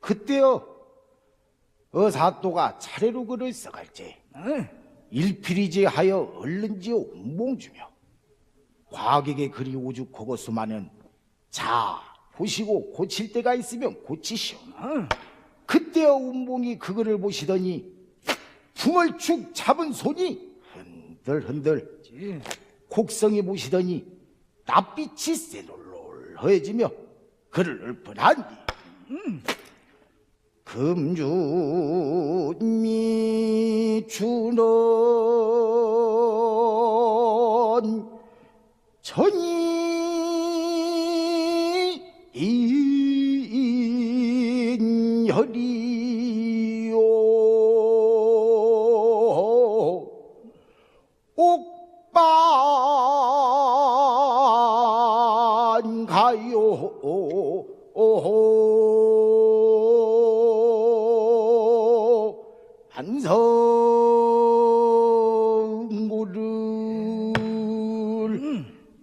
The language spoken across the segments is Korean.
그때요 어사또가 차례로 글을 써갈지 일필이지 하여 얼른지어 운봉주며 과객의 글이 오죽하고 수많은 자 보시고 고칠 때가 있으면 고치시오. 그때어 운봉이 그거를 보시더니 풍을 축 잡은 손이 흔들흔들 곡성이 보시더니 낯빛이 새놀놀해지며 그를 뒤 금주미 주는 전이 인혈이 한성고를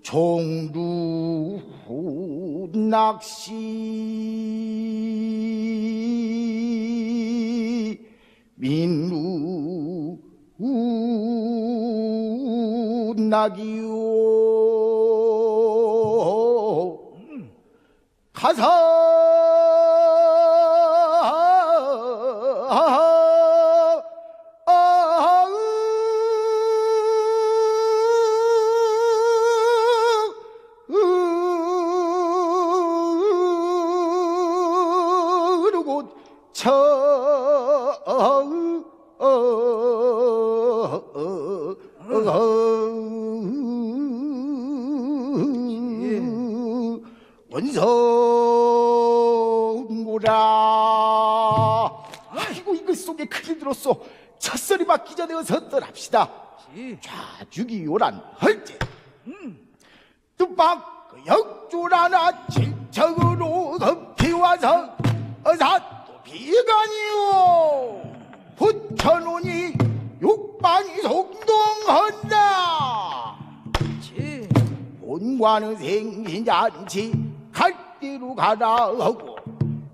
종루 낚시 민루 낙이요 가사 원성고라. 아이고 이거 속에 큰일 들었어 첫소리 맞기 전에 어서 떠납시다. 좌죽이 요란 헐제. 뜻밖 그 역주라나 칠척으로 덮기와서 어사또 비간이요. 붙여놓으니 육방이 속동한다. 본관은 생긴 않지 갈 대로 가라 하고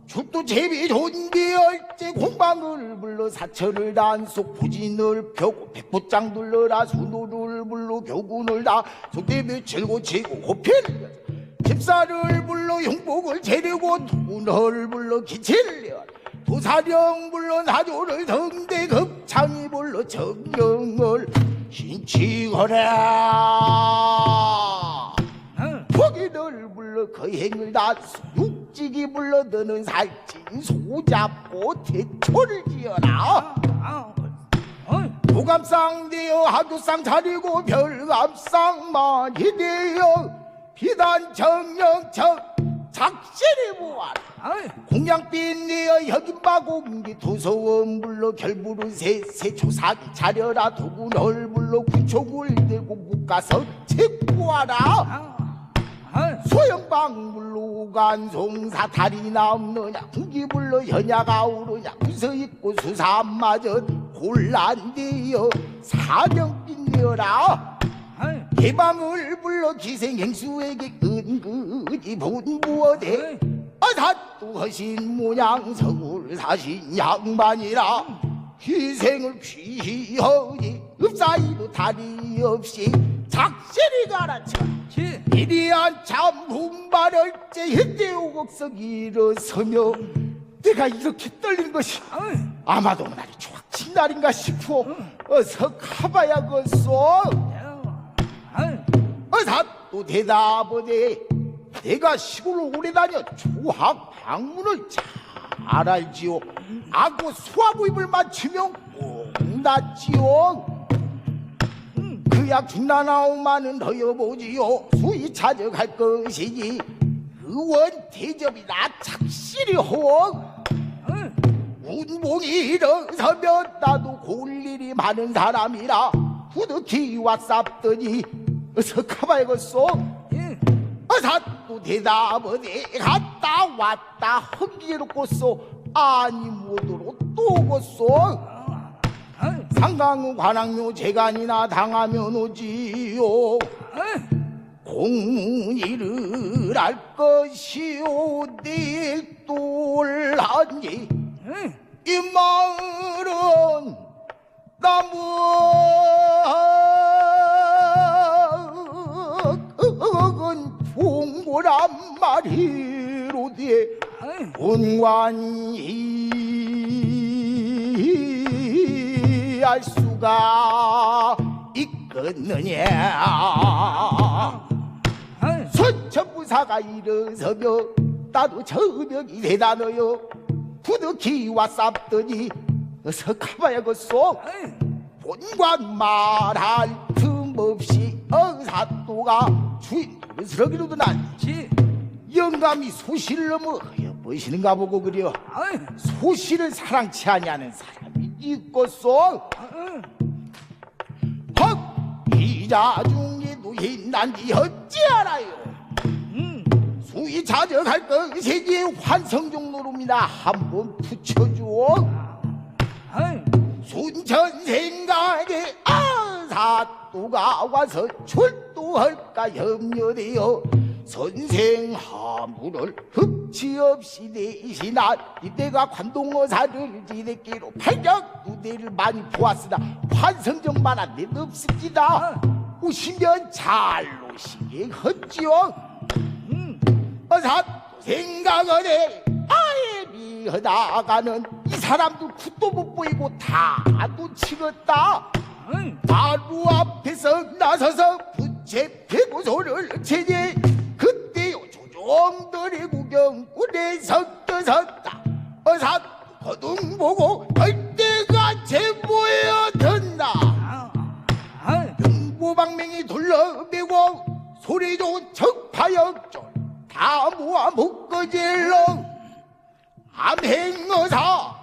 죽도 제비 존비 얼제 공방을 불러 사철을 단속 부진을 펴고 백보장 둘러라 수노를 불러 교군을 다 속대비 칠고 치고 호필 집사를 불러 용복을 재려고 도군을 불러 기치를 도사령 불러 나조를 성대 급창이 불러 정령을 신치거라 포기를 불러 거행을 다 육직이 불러 드는 살찐 소잡고 대초를 지어라. 도감상 되어 하두상 차리고 별감상 많이 되어 비단 정령척 작실이 모아라 공양빛 내어 여긴바공기 도서원 불러 결부를 세세 조사기 차려라. 도군을 불러 군총을 들고 묵가서 책구하라. 소영방 물로 간송사 다리 남느냐. 국기 불러 현야가 오르냐. 구서 있고 수사마저 곤란되어 사정빛 내어라 개방을 불러 기생행수에게 은근히 본부어대. 아사또 하신 모양 성을 사신 양반이라 희생을 귀하니 읍사이도 다리 없이 작실히 가라쳐 이리한 참 분발할제 현대오곡석 일어서며 내가 이렇게 떨린 것이 아마도 날이 좋아진 날인가 싶어. 어서 가봐야겠소 어 사또 대답하되 내가 시골을 오래 다녀 조학 방문을 잘 알지요. 아고 수화부입을 맞추면 꼭 낫지요. 그약 중나나오마는 허여보지요. 수이 찾아갈 것이니 의원 대접이 나 착실히 허. 운봉이 일어서면 나도 골 일이 많은 사람이라 후드키 왔sap더니 어서 가봐야겠소 어사 또 대답하네. 갔다 왔다 헛기놓고서 아니 못으로 또 오겠소 상강우 관악묘 재간이나 당하면 오지요. 공문이를 그랄 것이오 내일돌하니. 응. 이 마을은 남은 응. 본관이 알 수가 있겠느냐 응. 선천부사가 일어서며 나도 저명이 대단하여 부득이와 쌉더니 어서 가봐야겠소 응. 본관 말할 틈 없이 어사또가 주인 노릇스러기로도 난 지. 영감이 소시를 넘어 엿보시는가 보고 그려 응. 소시를 사랑치 아니하는 사람이 있겠소 응. 헉 이자중이 노인 난지 어찌 알아요 응. 수위 자적할 것이지 환성종 노름이나 한번 붙여주오 응. 순천 생각에 아사또가 와서 출두할까 염려되어 선생 하무를 흡치 없이 내시나 이때가 관동어사를 지내기로 팔격 무대를 많이 보았으나 환성정만 한데 없습니다. 오시면 잘 오시게 하지요. 응. 어사 생각을 해. 아예 미하다가는 이 사람도 굿도 못 보이고 다 놓치겠다. 응. 바로 앞에서 나서서 부채 치니 그때요 조종들이 구경꾼에 섞여섰다. 어사 거둥 보고 얼때가 제보여 든다 응. 용보방맹이 둘러매고 소리 좋은 척파역졸 다 모아 묶어질러 암행어사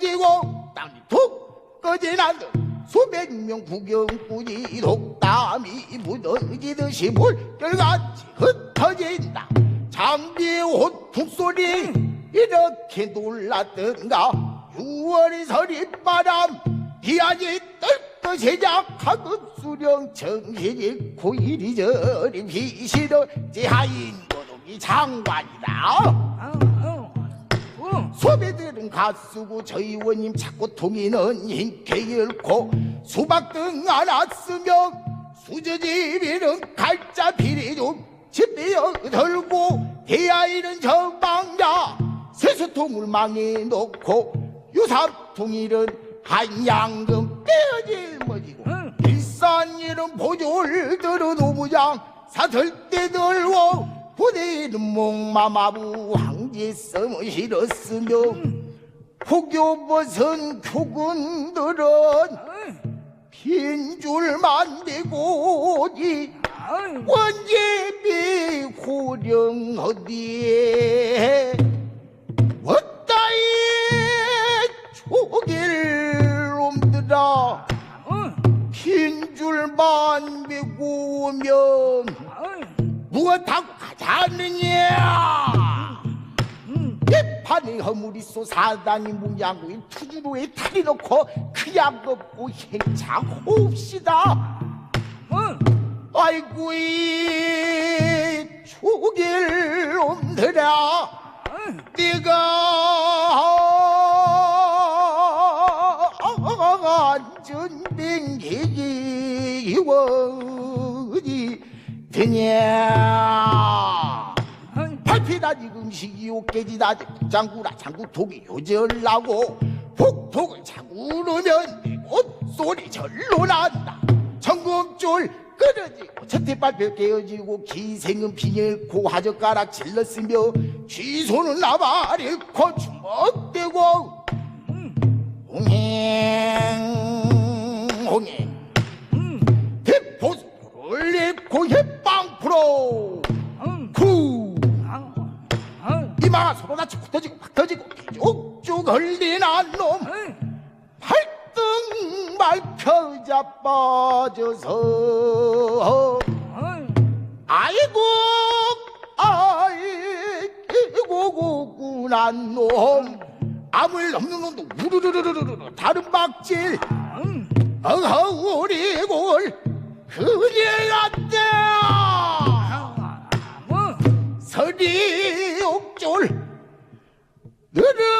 무너지고 땅이 툭 꺼지난 듯 수백 명 구경꾼이 독담이 무너지듯이 물결같이 흩어진다. 장비의 호툭소리 이렇게 놀랐던가. 6월의 서리바람 떨 것이냐 가급 수령 정신 잃고 이리저리 비시러 제하인 고독이 장관이다. 소배들은 가쓰고 저 의원님 자꾸 통이는 힘께 잃고 수박 등 안았으며 수저집이는 갈자 비리 좀 집대어 들고 대아이는 저방야 세수통을 망에 놓고 유삼통일은 한양금 빼어질 머지고 응. 일산 일은 보조를 들어 노무장 사설대 들고 부대는 목마마부 황제 썸을 실었으며 포교벗은 교군들은 응. 빈줄만 대고지 응. 원제비 호령 어디에 왔다이 초길 놈들아 응. 빈줄만 메고 오면 응. 무엇하고 가 자느냐 응. 대판의 허물이 쏘 사단이 무양구인 투주로에 탈이 놓고 그약 없고 행차 옵시다 응. 아이고 이 초길 놈들아 응. 네가 안전뱅기기 원이 되냐 응. 발피다지 음식이요 깨지다지 장구라 장구톡이 요절나고 폭톡을 장구르면 옷소리 절로 난다 청금줄 끊어지고 첫해발표 깨어지고 기생은 빙일고 화젓가락 질렀으며 쥐손은 나발잃고 주먹 한 놈. 암을 넘는 놈도 우르르르르르 다른 박질. 음, 어허 우리 골. 큰일 났다 아, 뭐, 서리 옥졸. 느르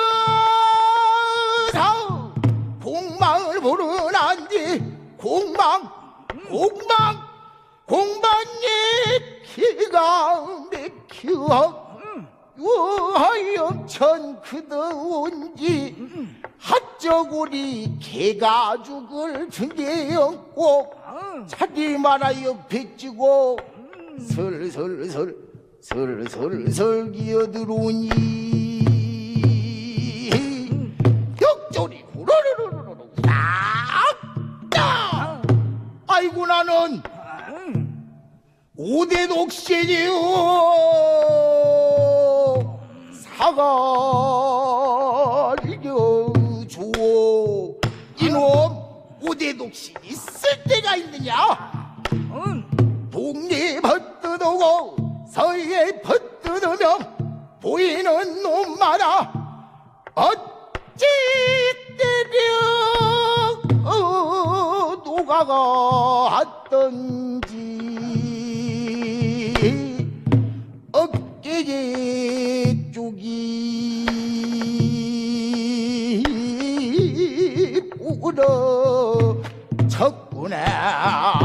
개가 죽을 준비였고 어, 차디 말아 옆에 찌고 설설설 설설설 기어들어오니. 격졸이 후루루루루루 아, 아이고 나는 음, 오대 독신이요 사가 오대 독신 있을 때가 있느냐? 음, 동리 벗뜯고 서해 벗뜯으며 보이는 놈마다 어찌 때려 어, 녹아가 왔던지 어깨에 쪽이 불어 now.